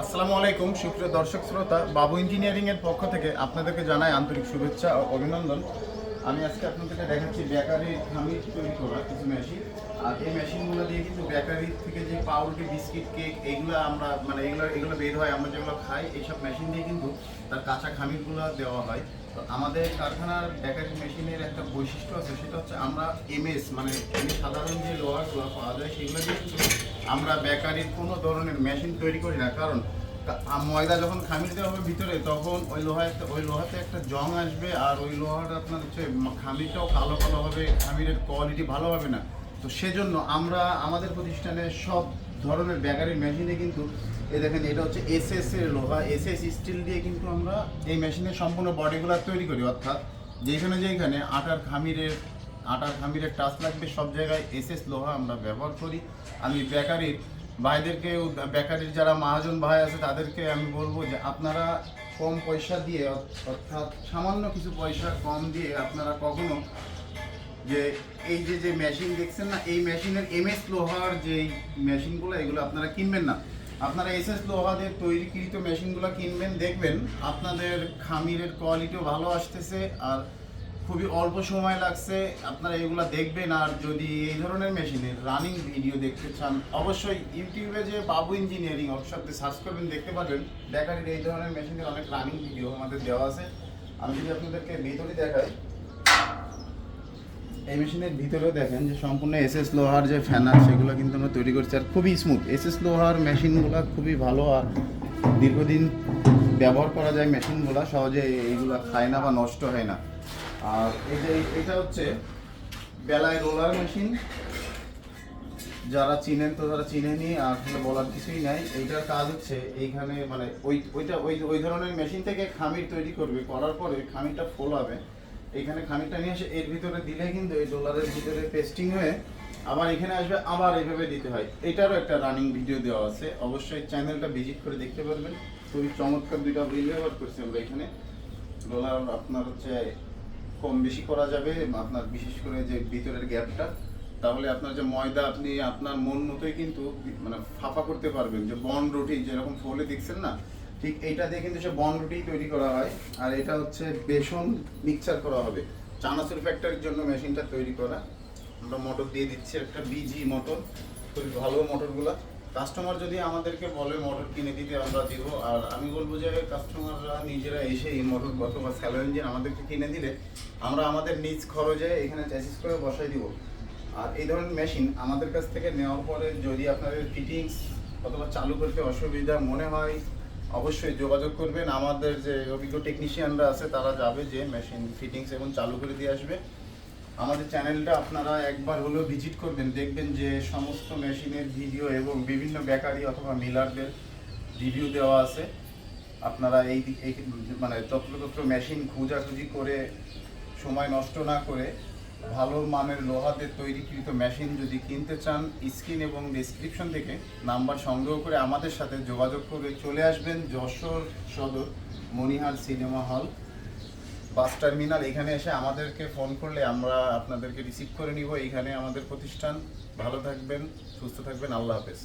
আসসালামু আলাইকুম, সুপ্রিয় দর্শক শ্রোতা, বাবু ইঞ্জিনিয়ারিং এর পক্ষ থেকে আপনাদেরকে জানাই আন্তরিক শুভেচ্ছা ও অভিনন্দন। আমি আজকে আপনাদেরকে দেখাচ্ছি বেকারি খামির তৈরি করা কিছু মেশিন আর এই মেশিনগুলো দিয়ে কিন্তু বেকারি থেকে যে পাউরুটি, বিস্কিট, কেক, এগুলো আমরা মানে এগুলো এগুলো বের হয়, আমরা যেগুলো খাই, এইসব মেশিন দিয়ে কিন্তু তার কাঁচা খামিরগুলো দেওয়া হয়। তো আমাদের কারখানার বেকারি মেশিনের একটা বৈশিষ্ট্য আছে, সেটা হচ্ছে আমরা এমএস মানে সাধারণ যে লোহাগুলো পাওয়া যায়, সেগুলো দিয়ে আমরা বেকারির কোনো ধরনের মেশিন তৈরি করি না, কারণ ময়দা যখন খামির দেওয়া হবে ভিতরে, তখন ওই লোহা একটা ওই লোহাতে একটা জং আসবে আর ওই লোহাটা আপনার হচ্ছে খামিরটাও কালো কালো হবে, খামিরের কোয়ালিটি ভালো হবে না। তো সেজন্য আমরা আমাদের প্রতিষ্ঠানে সব ধরনের বেকারি মেশিনে কিন্তু, এ দেখেন এটা হচ্ছে এসএস এর লোহা এসএস স্টিল দিয়ে কিন্তু আমরা এই মেশিনের সম্পূর্ণ বডিগুলো তৈরি করি, অর্থাৎ যেখানে যেখানে আটার খামিরের আটার খামিরের টাচ লাগবে। সব জায়গায় এসএস লোহা আমরা ব্যবহার করি। আমি বেকারির ভাইদেরকে বেকারির যারা মহাজন ভাই আছে, তাদেরকে আমি বলব যে আপনারা কম পয়সা দিয়ে অর্থাৎ সামান্য কিছু পয়সা কম দিয়ে আপনারা কখনো যে এই যে যে মেশিন দেখছেন না, এই মেশিনের এমএস লোহার যে মেশিনগুলো, এগুলো আপনারা কিনবেন না। আপনারা এসএস লোহাদের তৈরিকৃত মেশিনগুলো কিনবেন, দেখবেন আপনাদের খামিরের কোয়ালিটিও ভালো আসতেছে, আর খুবই অল্প সময় লাগছে, আপনারা এগুলো দেখবেন, আর যদি এই ধরনের মেশিনের রানিং ভিডিও দেখতে চান, অবশ্যই ইউটিউবে যে বাবু ইঞ্জিনিয়ারিং ওয়ার্কশপে সার্চ করবেন, দেখতে পারবেন। বেকারির এই ধরনের মেশিনের অনেক রানিং ভিডিও আমাদের দেওয়া আছে। আমি যদি আপনাদেরকে ভিতরে দেখাই, এই মেশিনের ভিতরেও দেখেন যে সম্পূর্ণ এসএস লোহার যে ফ্যানার সেগুলো কিন্তু আমরা তৈরি করছি, আর খুবই স্মুথ এসএস লোহার মেশিনগুলো খুবই ভালো, আর দীর্ঘদিন ব্যবহার করা যায় মেশিনগুলো, সহজে এইগুলো খায় না বা নষ্ট হয় না। আর এই যে এটা হচ্ছে বেলায় রোলার মেশিন। যারা চিনেন তো তারা চিনেনি আর বলার কিছুই নাই। এইটার কাজ হচ্ছে এইখানে মানে ওই, ওইটা ওই ওই ধরনের মেশিন থেকে খামির তৈরি করবে। করার পরে খামিরটা ফোলাবে। এইখানে খামিরটা নিয়ে এসে এর ভিতরে দিলে কিন্তু এই ডোলারের ভিতরে পেস্টিং হয়ে আবার এখানে আসবে, আবার এইভাবে দিতে হয়। এটারও একটা রানিং ভিডিও দেওয়া আছে। অবশ্যই চ্যানেলটা ভিজিট করে দেখতে পারবেন। খুবই চমৎকার দুইটা রিল ব্যবহার করছি আমরা এখানে। ডলার আপনার হচ্ছে কম বেশি করা যাবে, আপনার বিশেষ করে যে ভিতরের গ্যাপটা, তাহলে আপনার যে ময়দা আপনি আপনার মন মতোই কিন্তু মানে ফাঁপা করতে পারবেন। যে বন রুটি যেরকম ফলে দেখছেন না, ঠিক এইটা দিয়ে কিন্তু সে বন রুটি তৈরি করা হয়। আর এটা হচ্ছে বেসন মিক্সচার করা হবে। চানাচুর ফ্যাক্টরির জন্য মেশিনটা তৈরি করা। আমরা মোটর দিয়ে দিচ্ছি একটা বিজি মোটর। খুবই ভালো মোটরগুলা। কাস্টমার যদি আমাদেরকে বলে মোটর কিনে দিতে আমরা দিব, আর আমি বলব যে কাস্টমাররা নিজেরা এসে এই মোটর অথবা স্যালো ইঞ্জিন আমাদেরকে কিনে দিলে আমরা আমাদের নিজ খরচে এখানে চ্যাসিস করে বসাই দিব। আর এই ধরনের মেশিন আমাদের কাছ থেকে নেওয়ার পরে যদি আপনাদের ফিটিংস অথবা চালু করতে অসুবিধা মনে হয়, অবশ্যই যোগাযোগ করবেন। আমাদের যে অভিজ্ঞ টেকনিশিয়ানরা আছে, তারা যাবে যে মেশিন ফিটিংস এবং চালু করে দিয়ে আসবে। আমাদের চ্যানেলটা আপনারা একবার হলেও ভিজিট করবেন, দেখবেন যে সমস্ত মেশিনের ভিডিও এবং বিভিন্ন বেকারি অথবা মিলারদের রিভিউ দেওয়া আছে। আপনারা এই মানে তত্রতত্র মেশিন খোঁজাখুঁজি করে, সময় নষ্ট না করে ভালো মানের লোহাতে তৈরিকৃত মেশিন যদি কিনতে চান, স্ক্রিন এবং ডিসক্রিপশন থেকে নাম্বার সংগ্রহ করে আমাদের সাথে যোগাযোগ করে চলে আসবেন যশোর সদর মনিহার সিনেমা হল। বাস টার্মিনাল, এখানে এসে আমাদেরকে ফোন করলে আমরা আপনাদেরকে রিসিভ করে নিব। এখানে আমাদের প্রতিষ্ঠান। ভালো থাকবেন, সুস্থ থাকবেন। আল্লাহ হাফেজ।